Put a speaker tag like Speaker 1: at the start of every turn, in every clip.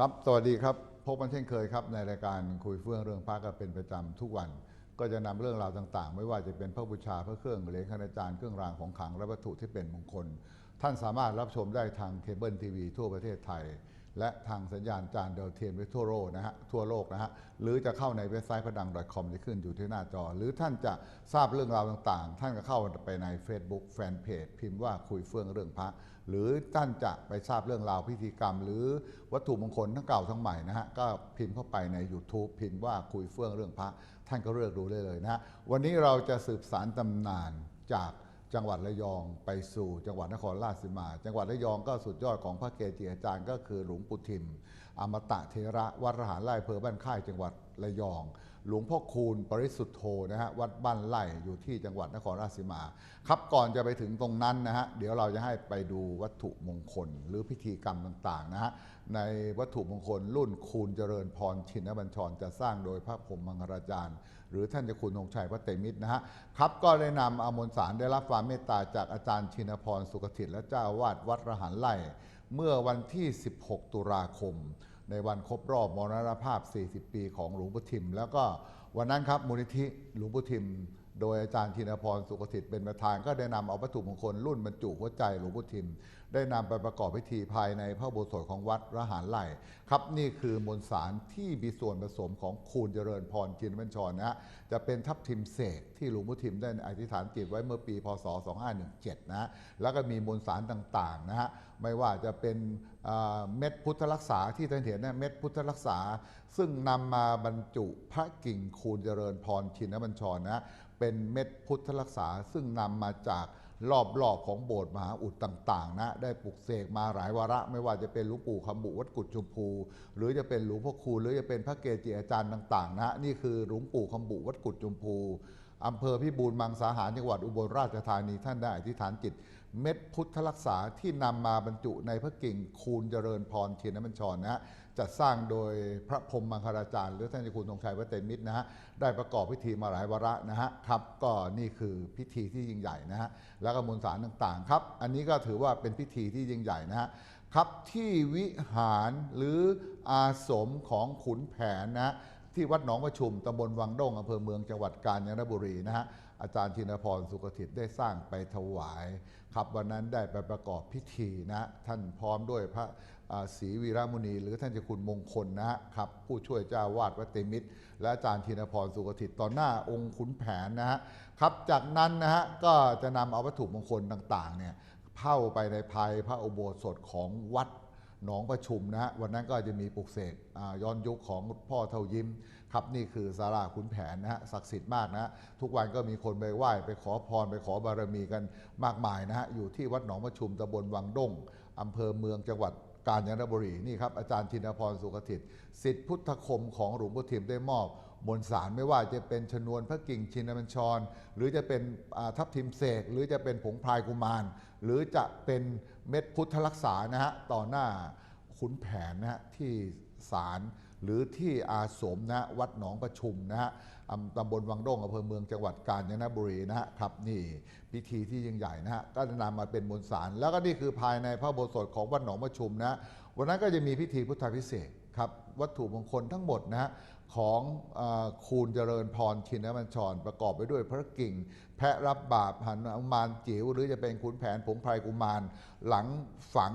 Speaker 1: ครับ สวัสดีครับ พบกันเช่นเคยครับ ในรายการคุยเฟื่องเรื่องพระก็เป็นประจำทุกวัน ก็จะนำเรื่องราวต่าง ๆ ไม่ว่าจะเป็นพระบูชาพระเครื่องเหรียญคณาจารย์เครื่องรางของขลังและวัตถุที่เป็นมงคล ท่านสามารถรับชมได้ทางเคเบิลทีวีทั่วประเทศไทย และทางสัญญาณจานดาวเทียมไว้ทั่วโลกนะฮะทั่วโลกนะฮะหรือจะเข้าในเว็บไซต์พดัง .com ที่ขึ้นอยู่ที่หน้าจอ หรือท่านจะทราบเรื่องราวต่างๆ ท่านก็เข้าไปใน Facebook แฟนเพจพิมพ์ว่าคุยเฟื่องเรื่องพระ หรือท่านจะไปทราบเรื่องราวพิธีกรรม หรือวัตถุมงคลทั้งเก่าทั้งใหม่นะฮะก็พิมพ์เข้าไปใน YouTube พิมพ์ว่าคุยเฟื่องเรื่องพระ ท่านก็เลือกดูได้เลยนะฮะวันนี้เราจะสืบสารตำนานจาก จังหวัดระยองไปสู่จังหวัดนครราชสีมา จังหวัดระยองก็สุดยอดของพระเกจิอาจารย์ก็คือหลวงปู่ทิม อมตะเทระวัดรหารไร่เพอบ้านค่ายจังหวัดระยอง หลวงพ่อคูณปริสุทธโธนะฮะวัดบ้านไร่อยู่ที่จังหวัดนครราชสีมา ครับก่อนจะไปถึงตรงนั้นนะฮะเดี๋ยวเราจะให้ไปดูวัตถุมงคลหรือพิธีกรรมต่างๆนะฮะในวัตถุมงคลรุ่นคูณเจริญพรชินบัญชรจะสร้างโดยพระพรหมมังคลาจารย์ หรือท่านเจ้าคุณธงชัยพระเตมิตรนะฮะครับก็ได้นำอมนสารได้รับความเมตตาจากอาจารย์ชินพรสุขทิตและเจ้าอาวาดวัดระหันไร่เมื่อวันที่ 16 ตุลาคม ในวันครบรอบมรณภาพ 40 ปีของหลวงปู่ทิม แล้วก็วันนั้นครับมูลนิธิหลวงปู่ทิม โดยอาจารย์ธินพรสุขสิทธิ์เป็นประธานก็ได้นำเอาวัตถุมงคลรุ่นบรรจุหัวใจหลวงปู่ทิม ได้นำไปประกอบพิธีภายในพระโบสถของวัดระหารไหลครับนี่คือมวลสารที่มีส่วนผสมของคูณเจริญพรจินบัญชรนะฮะจะเป็นทับทิมเสกที่หลวงปู่ทิมได้อธิษฐานจิตไว้เมื่อปีพศ 2517นะฮะแล้วก็มีมวลสารต่างๆนะฮะไม่ว่าจะเป็นเม็ดพุทธรักษาที่ท่านเห็นนะเม็ดพุทธรักษา ซึ่งนำมาบรรจุพระกิ่งคูณเจริญพรชินบัญชรนะ เป็นเม็ดพุทธรักษา ซึ่งนำมาจากรอบๆของโบสถ์มหาอุดต่างๆนะได้ปลุกเสกมาหลายวาระ ไม่ว่าจะเป็นหลวงปู่คำบุวัดกุฎชมพู หรือจะเป็นหลวงพ่อคูหรือจะเป็นพระเกจิอาจารย์ต่างๆนะนี่คือหลวงปู่คำบุวัดกุฎชมพูอำเภอพิบูลมังสาหารจังหวัดอุบลราชธานีท่านได้อธิษฐานจิต เม็ดพุทธรักษาที่นำมาบรรจุในพระกิ่งคูณเจริญพรเทียนบัญชรนะฮะจัดสร้างโดยพระพรหมมังคลาจารย์หรือท่านเจ้าคุณธงชัยวัดเตมิตรนะฮะได้ประกอบพิธีมาหลายวาระนะฮะครับก็นี่คือพิธีที่ยิ่งใหญ่นะฮะแล้วก็มวลสารต่างๆครับอันนี้ก็ถือว่าเป็นพิธีที่ยิ่งใหญ่นะฮะครับที่วิหารหรืออาสมของขุนแผนนะฮะที่วัดหนองประชุมตำบลวังด้งอำเภอเมืองจังหวัดกาญจนบุรีนะฮะ อาจารย์ธินพรสุขทิตได้สร้างไปถวาย ครับวันนั้นได้ไปประกอบพิธีนะท่านพร้อมด้วยพระศรีวีรมุนี หรือท่านเจ้าคุณมงคลนะครับผู้ช่วยเจ้าวาดวัดเตมิตร และอาจารย์ธินพรสุขทิตต่อหน้าองค์ขุนแผนนะฮะครับจากนั้นนะฮะก็จะนำเอาวัตถุมงคลต่างๆเนี่ยเข้าไปในภายพระอุโบสถของวัดหนองประชุมนะฮะวันนั้นก็จะมีปลุกเสกย้อนยุคของพ่อเท่ายิ้ม ครับนี่คือสาราขุนแผนนะฮะศักดิ์สิทธิ์มากนะฮะทุกวันก็มีคนไปไหว้ไปขอพรไปขอบารมีกันมากมายนะฮะอยู่ที่วัดหนองประชุมตำบลวังด้งอำเภอเมืองจังหวัดกาญจนบุรีนี่ครับอาจารย์ธินพรสุขทิตสิทธิพุทธคมของหลวงพ่อทิมได้มอบมวลสารไม่ว่าจะเป็นชนวนพระกิ่งชินบัญชร หรือจะเป็นทับทิมเสกหรือจะเป็นผงพรายกุมาร หรือจะเป็นเม็ดพุทธรักษานะฮะต่อหน้าขุนแผนนะฮะที่ศาล หรือที่อาสมนะฮะวัดหนองประชุมนะฮะตำบลวังด้งอำเภอเมืองจังหวัดกาญจนบุรีนะฮะครับนี่พิธีที่ยิ่งใหญ่นะฮะก็นำมาเป็นมวลสาร แล้วก็นี่คือภายในพระโบสถของวัดหนองประชุมนะวันนั้นก็จะมีพิธีพุทธพิเศษครับวัตถุมงคลทั้งหมดนะฮะของอคูณเจริญพรชินบัญชร ประกอบไปด้วยพระกิ่ง แพะรับบาปหันุมานจิ๋วหรือจะเป็นขุนแผนผงไพรกุมาร หลังฝัง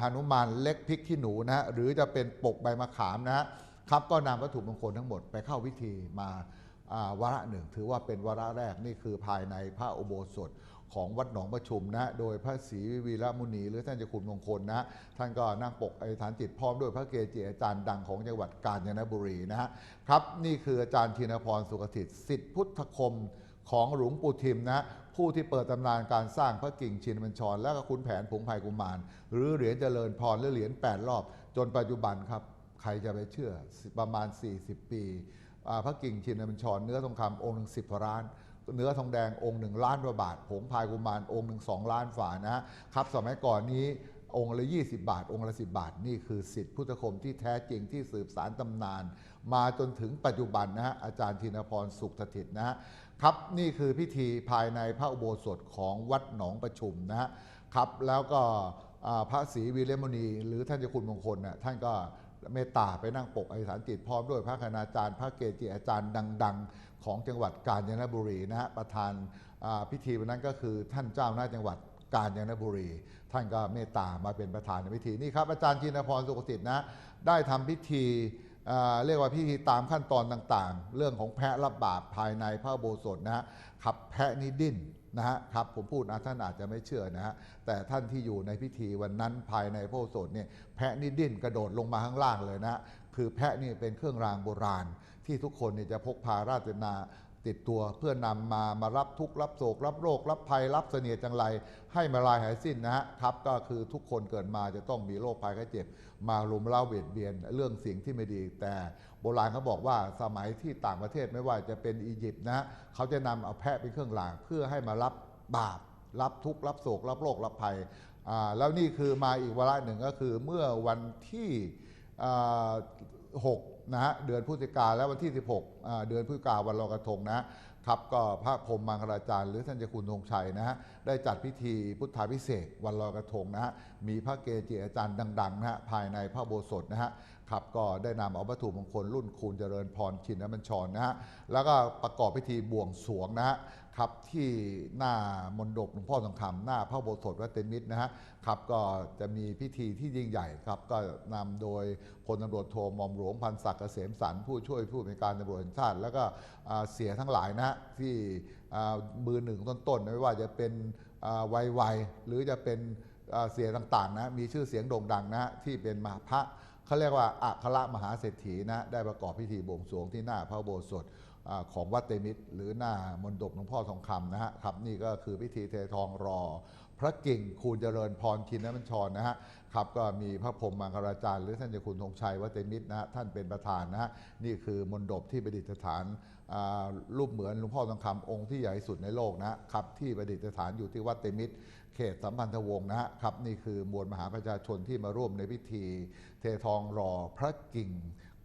Speaker 1: หนุมานเล็กพริกขี้หนูนะฮะหรือจะเป็นปกใบมะขามนะฮะครับก็นำวัตถุมงคลทั้งหมดไปเข้าพิธีมาวาระหนึ่ง ถือว่าเป็นวาระแรกนี่คือภายในพระอุโบสถของวัดหนองประชุมนะ โดยพระศรีวีระมุนีหรือท่านเจ้าคุณมงคลนะ ท่านก็นั่งปกอธิษฐานจิตพร้อมด้วยพระเกจิอาจารย์ดังของจังหวัดกาญจนบุรีนะฮะครับ นี่คืออาจารย์ธีนพรสุขสิทิตสิทธิพุทธคมของหลวงปู่ทิมนะ ผู้ที่เปิดตำนานการสร้างพระกิ่งชินบัญชร และก็คุณแผนผงไผ่กุมาร หรือเหรียญเจริญพรหรือเหรียญ8รอบ จนปัจจุบันครับ ใครจะไปเชื่อประมาณ 40 ปีพระกิ่งชินบัญชร เนื้อทองคำองค์หนึ่งสิบล้านเนื้อทองแดงองค์หนึ่งล้านกว่าบาท ผงพายกุมารองค์หนึ่งสองล้านฝานะฮะครับสมัยก่อนนี้องค์ละ 20 บาท องค์ละ 10 บาท นี่คือสิทธิพุทธคมที่แท้จริงที่สืบสารตำนาน มาจนถึงปัจจุบันนะฮะอาจารย์ธินพรสุขสถิตนะฮะครับนี่คือพิธีภายในพระอุโบสถของวัดหนองประชุมนะฮะครับแล้วก็พระศรีวีเรมุนี หรือท่านเจ้าคุณมงคลนะท่านก็เมตตาไปนั่งปกอธิษฐานจิตพร้อมด้วยพระคณาจารย์ พระเกจิอาจารย์ดัง ๆ ของจังหวัดกาญจนบุรีนะฮะประธานพิธีวันนั้นก็คือท่านเจ้าหน้าจังหวัดกาญจนบุรี ท่านก็เมตตามาเป็นประธานในพิธีนี่ครับอาจารย์จินพรสุขสิทธิ์นะได้ทำพิธี เรียกว่าพิธีตามขั้นตอนต่างๆ เรื่องของแพะรับบาปภายในพระโบสถนะฮะครับแพะนี้ดิ้นนะฮะครับผมพูดนะท่านอาจจะไม่เชื่อนะฮะแต่ท่านที่อยู่ในพิธีวันนั้นภายในพระโบสถเนี่ยแพะนี้ดิ้นกระโดดลงมาข้างล่างเลยนะฮะคือแพะนี่เป็นเครื่องรางโบราณที่ทุกคนเนี่ยจะพกพาราชนา ติดตัวเพื่อนำมามารับทุกข์รับโศก รับโรค รับภัย รับเสนียจังไร ให้มาลายหายสิ้นนะฮะครับก็คือทุกคนเกิดมาจะต้องมีโรคภัยไข้เจ็บ มารุมเร้าเบียดเบียนเรื่องสิ่งที่ไม่ดี แต่โบราณเขาบอกว่าสมัยที่ต่างประเทศไม่ว่าจะเป็นอียิปต์นะเขาจะนำเอาแพะเป็นเครื่องรางเพื่อให้มารับบาปรับทุกข์รับโศก รับโรครับภัยอ่าแล้วนี่คือมาอีกวาระหนึ่งก็คือเมื่อวันที่อ่า6 นะฮะเดือนพฤศจิกาและวันที่ 16 เดือนพฤศจิกาวันลอยกระทงนะครับก็พระพรมมังคลาจารย์หรือท่านเจ้าคุณธงชัยนะฮะได้จัดพิธีพุทธาพิเศษวันลอยกระทงนะฮะมีพระเกจิอาจารย์ดังๆนะฮะภายในพระโบสถนะฮะครับก็ได้นำเอาวัตถุมงคลรุ่นคูณเจริญพรชินบัญชรนะฮะแล้วก็ประกอบพิธีบวงสรวงนะฮะ ครับที่หน้ามณฑปหลวงพ่อทองคำหน้าพระโบสถวัดเตนมิตรนะฮะครับก็จะมีพิธีที่ยิ่งใหญ่ครับก็นำโดยพลตำรวจโทมอมหลวงพันศักดิ์เกษมสันผู้ช่วยผู้บัญชการตำรวจแห่งชาติ แล้วก็เสียทั้งหลายนะฮะที่มือหนึ่งต้นๆไม่ว่าจะเป็นวัยวัยหรือจะเป็นเสียต่างๆนะมีชื่อเสียงโด่งดังนะที่เป็นมหาพระเขาเรียกว่าอัครมหาเศรษฐีนะได้ประกอบพิธีบวงสรวงที่หน้าพระโบสถอา ของวัดเตมิตร หรือหน้ามณฑปหลวงพ่อทองคำนะฮะครับนี่ก็คือพิธีเททองรอ พระกิ่งคูณเจริญพรชินบัญชรนะฮะครับก็มีพระพรหมมังคลาจารย์หรือท่านเจ้าคุณธงชัยวัดเตมิตรนะฮะท่านเป็นประธานนะฮะนี่คือมณฑปที่ประดิษฐานรูปเหมือนหลวงพ่อทองคำองค์ที่ใหญ่ที่สุดในโลกนะฮะครับที่ประดิษฐานอยู่ที่วัดเตมิตรเขตสัมพันธวงศ์นะฮะครับนี่คือมวลมหาประชาชนที่มาร่วมในพิธี เททองรอพระกิ่ง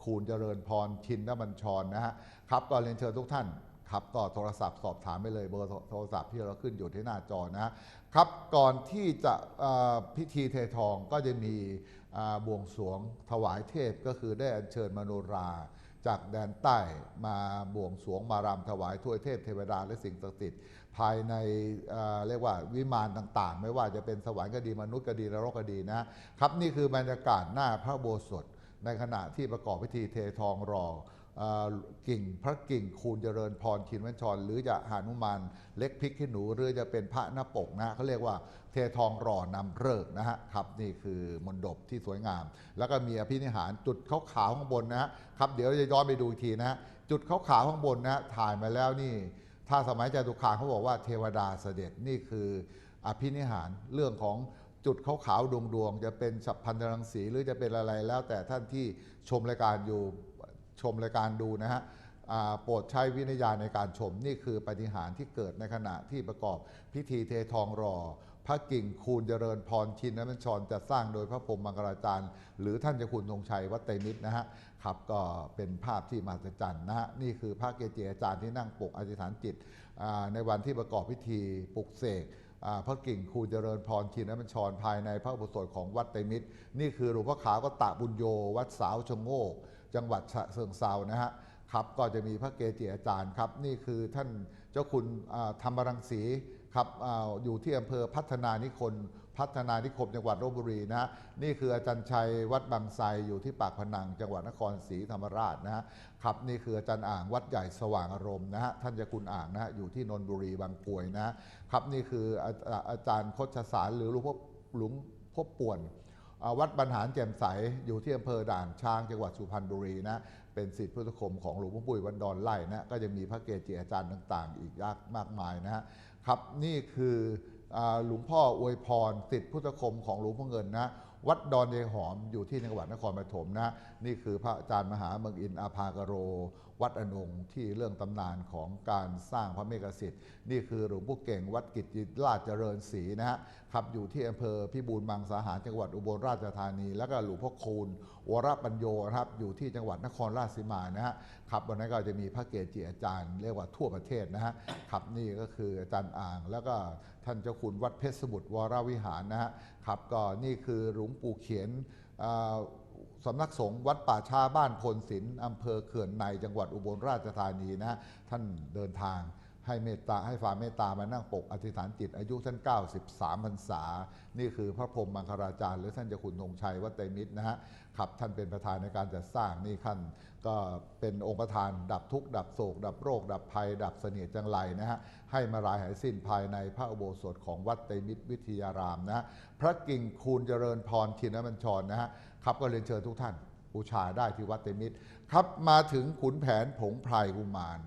Speaker 1: คูณเจริญพรชินนบัญชรนะฮะครับก็เรียนเชิญทุกท่านครับก็โทรศัพท์สอบถามไปเลยเบอร์โทรศัพท์ที่เราขึ้นอยู่ที่หน้าจอนะครับก่อนที่จะพิธีเททองก็จะมีบวงสรวงถวายเทพก็คือได้อัญเชิญมโนราจากแดนใต้มาบวงสรวงมารำถวายถ้วยเทพเทวดาและสิ่งศักดิ์สิทธิ์ภายในเเรียกว่าวิมานต่างๆ ไม่ว่าจะเป็นสวรรค์ก็ดีมนุษย์ก็ดีนรกก็ดีนะครับนี่คือบรรยากาศหน้าพระโบสถ ในขณะที่ประกอบพิธีเททองรอกิ่งพระกิ่งคูณเจริญพรชินวัญชร หรือจะหานุมานเล็กพริกขี้หนู หรือจะเป็นพระหน้าปกนะเขาเรียกว่าเททองรอนำเริกนะฮะครับนี่คือมณฑปที่สวยงาม แล้วก็มีอภินิหารจุดขาวๆข้างบนนะฮะครับเดี๋ยวเราจะย้อนไปดูทีนะฮะจุดขาวๆข้างบนนะฮะถ่ายมาแล้วนี่ ถ้าสมัยจตุคามเขาบอกว่าเทวดาเสด็จนี่คืออภินิหารเรื่องของ จุดขาวๆดวงๆ จะเป็นฉับพลันรังสีหรือจะเป็นอะไรแล้ว แต่ท่านที่ชมรายการอยู่ชมรายการดูนะฮะโปรดใช้วิญญาณในการชมนี่คือปฏิหารที่เกิดในขณะที่ประกอบพิธีเททองรอ พระกิ่งคูณเจริญพรชินนันชรจะสร้างโดยพระพรหมมังคลาจารย์ หรือท่านเจ้าคุณธงชัยวัดไตรมิตรนะฮะครับก็เป็นภาพที่มหัศจรรย์นะฮะนี่คือพระเกจิอาจารย์ที่นั่งปกอธิษฐานจิตในวันที่ประกอบพิธีปลุกเสก พระกิ่งคูเจริญพรชินบัญชรภายในพระอุโบสถของวัดไตรมิตร นี่คือหลวงพ่อขาวก็ตะบุญโย วัดสาวชงโงก จังหวัดฉะเชิงเซานะฮะครับก็จะมีพระเกจิอาจารย์ครับ นี่คือท่านเจ้าคุณธรรมรังสี ครับอาอยู่ที่อำเภอพัฒนานิคมพัฒนานิคมจังหวัดลบบุรีนะฮะนี่คืออาจารย์ชัยวัดบางไทรอยู่ที่ปากพนัง จังหวัดนครศรีธรรมราชนะฮะครับนี่คืออาจารย์อ่างวัดใหญ่สว่างอารมณ์นะฮะท่านเจ้าคุณอ่างนะฮะอยู่ที่นนบุรีบางกวยนะครับนี่คืออาจารย์โคชสารหรือหลวงพ่อหลวงพ่อป่วนวัดบรรหารแจ่มใสอยู่ที่อำเภอด่านช้างจังหวัดสุพรรณบุรีนะ เป็นสิทธิพุทธคมของหลวงพ่อปุ้ยวันดอนไล่นะก็จะมีพระเกจิอาจารย์ต่าง ๆ อีกยากมากมายนะครับนี่คือหลวงพ่ออวยพรสิทธิพุทธคมของหลวงพ่อเงินนะวัดดอนเยหอมอยู่ที่จังหวัดนครปฐมนะนี่คือพระอาจารย์มหาเมืองอินอาภากโร วัดอนงที่เรื่องตำนานของการสร้างพระเมกสิทธิ์นี่คือหลวงปู่เก่งวัดกิจราชเจริญศรีนะฮะครับอยู่ที่อำเภอพิบูลมังสาหารจังหวัดอุบลราชธานี แล้วก็หลวงพ่อคูณวรปัญโยนะครับอยู่ที่จังหวัดนครราชสีมานะฮะครับวันนั้นก็จะมีพระเกจิอาจารย์เรียกว่าทั่วประเทศนะฮะครับนี่ก็คืออาจารย์อ่าง แล้วก็ท่านเจ้าคุณวัดเพชรสมุทรวรวิหารนะฮะครับก็นี่คือหลวงปู่เขียนอ่า สำนักสงฆ์วัดป่าชาบ้านพลศิลป์อำเภอเขื่อนในจังหวัดอุบลราชธานีนะฮะท่านเดินทาง ให้เมตตาให้ความเมตตามานั่งปกอธิษฐานจิตอายุท่าน 93พรรษา นี่คือพระพรหมมังคลาจารย์ หรือท่านเจ้าคุณธงชัยวัดไตมิตรนะฮะครับท่านเป็นประธานในการจัดสร้างนี่ท่านก็เป็นองค์ประธานดับทุกข์ดับโศก ดับโรค ดับภัย ดับเสนียดจังไรนะฮะให้มารายหายสิ้นภายในพระอุโบสถของวัดไตมิตรวิทยารามนะฮะพระกิ่งคูณเจริญพรชินบัญชรนะฮะครับก็เรียนเชิญทุกท่านบูชาได้ที่วัดไตมิตรครับมาถึงขุนแผนผงไพรกุมาร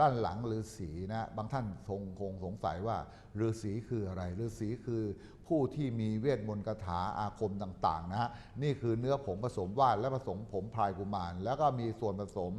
Speaker 1: ด้านหลังฤาษีนะบางท่านทรงคงสงสัยว่าฤาษีคืออะไรฤาษีคือผู้ที่มีเวทมนต์คาถาอาคมต่างๆนะฮะนี่คือเนื้อผงผสมว่านและผสมผมพรายกุมาร แล้วก็มีส่วนผสม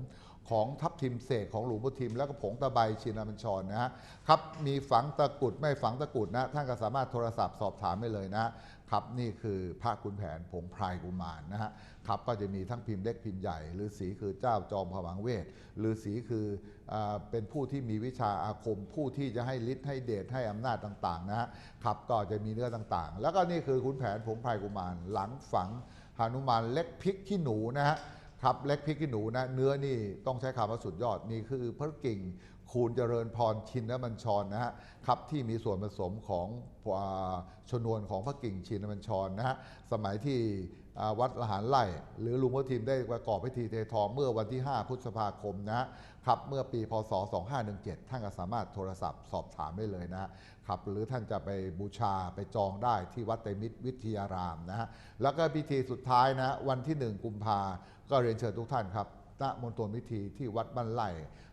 Speaker 1: ของทับทิมเสกของหลวงพ่อทิม แล้วก็ผงตะไบชินามัญชรนะฮะครับมีฝังตะกุดไม่ฝังตะกุดนะท่านก็สามารถโทรศัพท์สอบถามได้เลยนะครับนี่คือพระคุณแผนผงพรายกุมารนะฮะครับก็จะมีทั้งพิมพ์เล็กพิมพ์ใหญ่ฤาษีคือเจ้าจอมผวังเวทฤาษีคืออเป็นผู้ที่มีวิชาอาคมผู้ที่จะให้ฤทธิ์ให้เดชให้อำนาจต่างๆนะฮะครับก็จะมีเนื้อต่างๆ แล้วก็นี่คือขุนแผนผงพรายกุมารหลังฝังหนุมานเล็กพริกขี้หนูนะฮะ ครับเล็กพริกขี้หนูนะเนื้อนี่ต้องใช้คำว่าสุดยอดนี่คือพระกิ่งคูณเจริญพรชินนบัญชรนะฮะครับที่มีส่วนผสมของอชนวนของพระกิ่งชินนบัญชรนะฮะสมัยที่ วัดละหารไล่หรือลุงพ่อทีมได้ประกอบพิธีเททองเมื่อวันที่ 5 พฤษภาคมนะครับเมื่อปีพศ 2517 ท่านก็สามารถโทรศัพท์สอบถามได้เลยนะครับหรือท่านจะไปบูชาไปจองได้ที่วัดเตมิตรวิทยารามนะฮะแล้วก็พิธีสุดท้ายนะวันที่ 1 กุมภาก็เรียนเชิญทุกท่านครับ ณมณฑลพิธีที่วัดบ้านไร่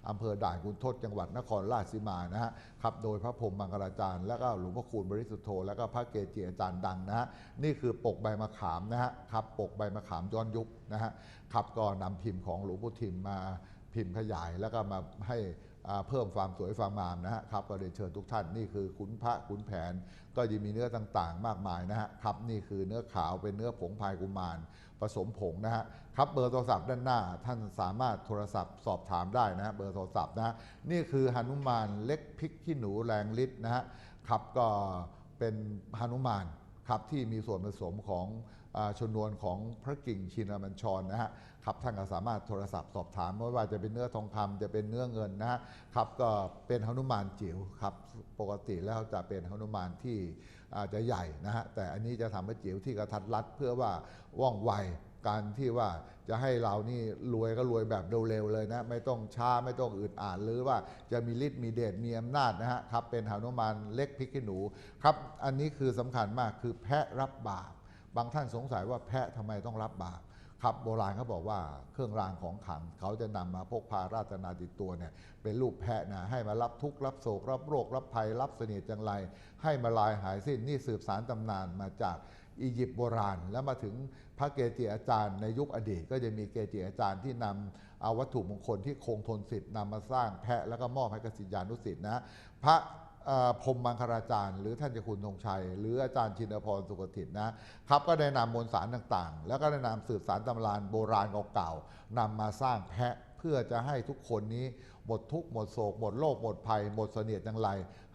Speaker 1: อำเภอด่านคุณทศจังหวัดนครราชสีมานะฮะครับโดยพระพรมมังกราจารย์ และก็หลวงพ่อคูณบริสุทธโธ และก็พระเกจิอาจารย์ดังนะฮะนี่คือปกใบมะขามนะฮะครับปกใบมะขามย้อนยุคนะฮะครับก็นำพิมพ์ของหลวงพ่อทิมมาพิมพ์ขยายแล้วก็มาให้ เพิ่มความสวยความงามนะฮะครับก็เรียนเชิญทุกท่านนี่คือขุนพระขุนแผน ก็จะมีเนื้อต่างๆ มากมายนะฮะครับนี่คือเนื้อขาวเป็นเนื้อผงพายกุมารผสมผงนะฮะครับเบอร์โทรศัพท์ด้านหน้า ท่านสามารถโทรศัพท์สอบถามได้นะฮะเบอร์โทรศัพท์นะนี่คือหนุมานเล็กพริกขี้หนูแรงฤทธิ์นะฮะครับก็เป็นหนุมานครับที่มีส่วนผสมของ ชนวนของพระกิ่งชินบัญชรนะฮะครับท่านก็สามารถโทรศัพท์สอบถามไม่ว่าจะเป็นเนื้อทองคำจะเป็นเนื้อเงินนะฮะครับก็เป็นหนุมานจิ๋วครับปกติแล้วจะเป็นหนุมานที่อาจจะใหญ่นะฮะแต่อันนี้จะทำให้จิ๋วที่กระทัดรัดเพื่อว่าว่องไวการที่ว่าจะให้เรานี่รวยก็รวยแบบเร็วๆเลยนะไม่ต้องช้าไม่ต้องอึดอ่านหรือว่าจะมีฤทธิ์มีเดชมีอำนาจนะฮะครับเป็นหานุมานเล็กพริกขี้หนูครับอันนี้คือสำคัญมากคือแพะรับบาป บางท่านสงสัยว่าแพะทำไมต้องรับบาปครับโบราณเขาบอกว่าเครื่องรางของขลังเขาจะนำมาพกพาราชนาติดตัวเนี่ยเป็นรูปแพะนะให้มารับทุกข์รับโศกรับโรค รับภัย รับเสนียดจังไร ให้มาลายหายสิ้นนี่สืบสารตำนานมาจากอียิปต์โบราณ แล้วมาถึงพระเกจิอาจารย์ในยุคอดีต ก็จะมีเกจิอาจารย์ที่นำเอาวัตถุมงคลที่คงทนสิทธิ์นำมาสร้างแพะแล้วก็มอบให้กับศิยานุศิษย์นะพระ พรมมังคลาจารย์ หรือท่านเจ้าคุณธงชัย หรืออาจารย์ชินพรสุขตินะครับก็ได้นำมวลสารต่างๆ แล้วก็ได้นำสืบสารตำรานโบราณเก่าๆนำมาสร้างแพะ เพื่อจะให้ทุกคนนี้หมดทุกข์หมดโศก หมดโรคหมดภัย หมดเสนียดจังไร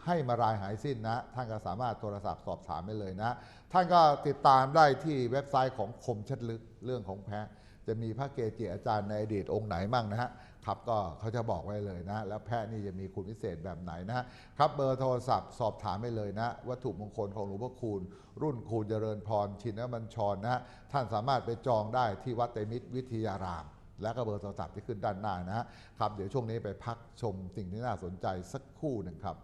Speaker 1: ให้มารายหายสิ้นนะ ท่านก็สามารถโทรศัพท์สอบถามได้เลยนะ ท่านก็ติดตามได้ที่เว็บไซต์ของคมชัดลึกเรื่องของแพะจะมีพระเกจิอาจารย์ในอดีตองค์ไหนมั่งนะฮะครับก็เขาจะบอกไว้เลยนะ แล้วแพะนี่จะมีคุณพิเศษแบบไหนนะครับเบอร์โทรศัพท์สอบถามไปเลยนะ วัตถุมงคลของหลวงพ่อคูณ รุ่นคูณเจริญพรชินบัญชรนะฮะท่านสามารถไปจองได้ที่วัดไตมิตรวิทยาราม และก็เบอร์โทรศัพท์ที่ขึ้นด้านหน้านะฮะครับเดี๋ยวช่วงนี้ไปพักชมสิ่งที่น่าสนใจสักครู่หนึ่งครับ